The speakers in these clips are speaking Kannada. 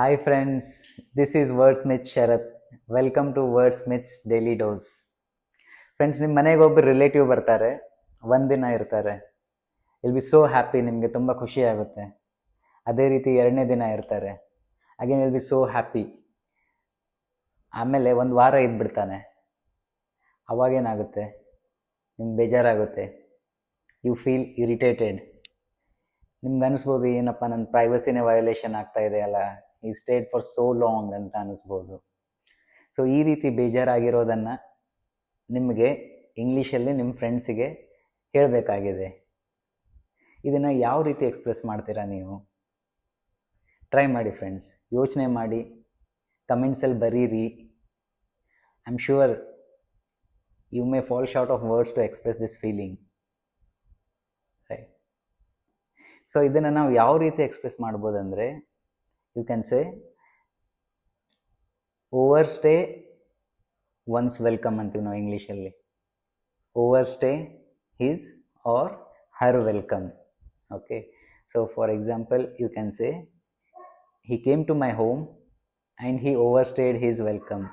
Hi friends, this is Wordsmith welcome Welcome to Wordsmith's Daily Dose. Friends ನಿಮ್ಮ ಮನೆಗೆ ಒಬ್ಬರು ರಿಲೇಟಿವ್ ಬರ್ತಾರೆ ಒಂದಿನ ಇರ್ತಾರೆ. ಇಲ್ ಬಿ ಸೋ ಹ್ಯಾಪಿ ನಿಮಗೆ ತುಂಬ ಖುಷಿ ಆಗುತ್ತೆ. ಅದೇ ರೀತಿ ಎರಡನೇ ದಿನ ಇರ್ತಾರೆ. ಅಗೇನ್ ಇಲ್ ಬಿ ಸೋ ಹ್ಯಾಪಿ ಆಮೇಲೆ ಒಂದು ವಾರ ಇದ್ಬಿಡ್ತಾನೆ. ಅವಾಗೇನಾಗುತ್ತೆ? ನಿಮ್ಗೆ ಬೇಜಾರಾಗುತ್ತೆ. ಯು ಫೀಲ್ ಇರಿಟೇಟೆಡ್ ನಿಮ್ಗೆ ಅನಿಸ್ಬೋದು ಏನಪ್ಪ ನನ್ನ ಪ್ರೈವಸಿನೇ ವಯೋಲೇಷನ್ ಆಗ್ತಾ ಇದೆ ಅಲ್ಲ? ಈ ಸ್ಟೇಟ್ ಫಾರ್ ಸೋ ಲಾಂಗ್ ಅಂತ ಅನ್ನಿಸ್ಬೋದು ಸೊ ಈ ರೀತಿ ಬೇಜಾರಾಗಿರೋದನ್ನು ನಿಮಗೆ ಇಂಗ್ಲೀಷಲ್ಲಿ ನಿಮ್ಮ ಫ್ರೆಂಡ್ಸಿಗೆ ಹೇಳಬೇಕಾಗಿದೆ. ಇದನ್ನು ಯಾವ ರೀತಿ ಎಕ್ಸ್ಪ್ರೆಸ್ ಮಾಡ್ತೀರಾ ನೀವು? ಟ್ರೈ ಮಾಡಿ ಫ್ರೆಂಡ್ಸ್ ಯೋಚನೆ ಮಾಡಿ. ಕಮೆಂಟ್ಸಲ್ಲಿ ಬರೀರಿ. I am sure you may fall short of words to express this feeling right so ಇದನ್ನು ನಾವು ಯಾವ ರೀತಿ ಎಕ್ಸ್ಪ್ರೆಸ್ ಮಾಡ್ಬೋದಂದರೆ you can say over stay once welcome ಅಂತೀವಿ ನಾವು ಇಂಗ್ಲೀಷಲ್ಲಿ over stay his or her welcome okay so for example you can say he came to my home and he overstayed his welcome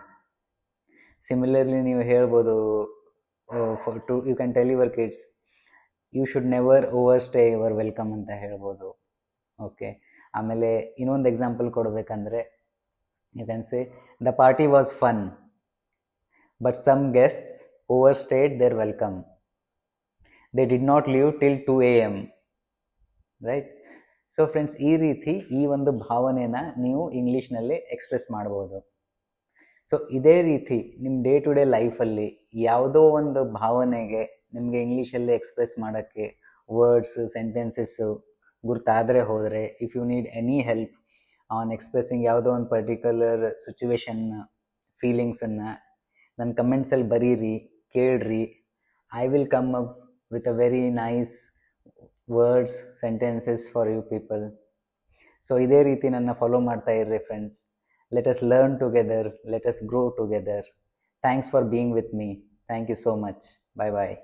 similarly ನೀವು ಹೇಳ್ಬೋದು for to you can tell your kids you should never over stay your welcome ಅಂತ ಹೇಳ್ಬೋದು ಓಕೆ ಆಮೇಲೆ ಇನ್ನೊಂದು example ಕೊಡಬೇಕಂದ್ರೆ you can say the party was fun but some guests overstayed their welcome they did not leave till two A M right so friends ಈ ರೀತಿ ಈ ಒಂದು ಭಾವನೆನ ನೀವು ಇಂಗ್ಲೀಷ್ನಲ್ಲಿ ಎಕ್ಸ್ಪ್ರೆಸ್ ಮಾಡ್ಬೋದು. ಸೊ ಇದೇ ರೀತಿ ನಿಮ್ಮ ಡೇ ಟು ಡೇ ಲೈಫಲ್ಲಿ ಯಾವುದೋ ಒಂದು ಭಾವನೆಗೆ ನಿಮಗೆ ಇಂಗ್ಲೀಷಲ್ಲಿ ಎಕ್ಸ್ಪ್ರೆಸ್ ಮಾಡೋಕ್ಕೆ ವರ್ಡ್ಸ್ ಸೆಂಟೆನ್ಸಸ್ಸು ಗುರ್ತಾದರೆ ಹೋದರೆ if you need any help on expressing ಯಾವುದೋ ಒಂದು ಪರ್ಟಿಕ್ಯುಲರ್ ಸಿಚುವೇಶನ್ ಫೀಲಿಂಗ್ಸನ್ನು ನನ್ನ ಕಮೆಂಟ್ಸಲ್ಲಿ ಬರೀರಿ, ಕೇಳ್ರಿ. I will come up with a very nice words sentences for you people so ಇದೇ ರೀತಿ ನನ್ನ ಫಾಲೋ ಮಾಡ್ತಾ ಇರ್ರಿ friends let us learn together let us grow together thanks for being with me thank you so much bye bye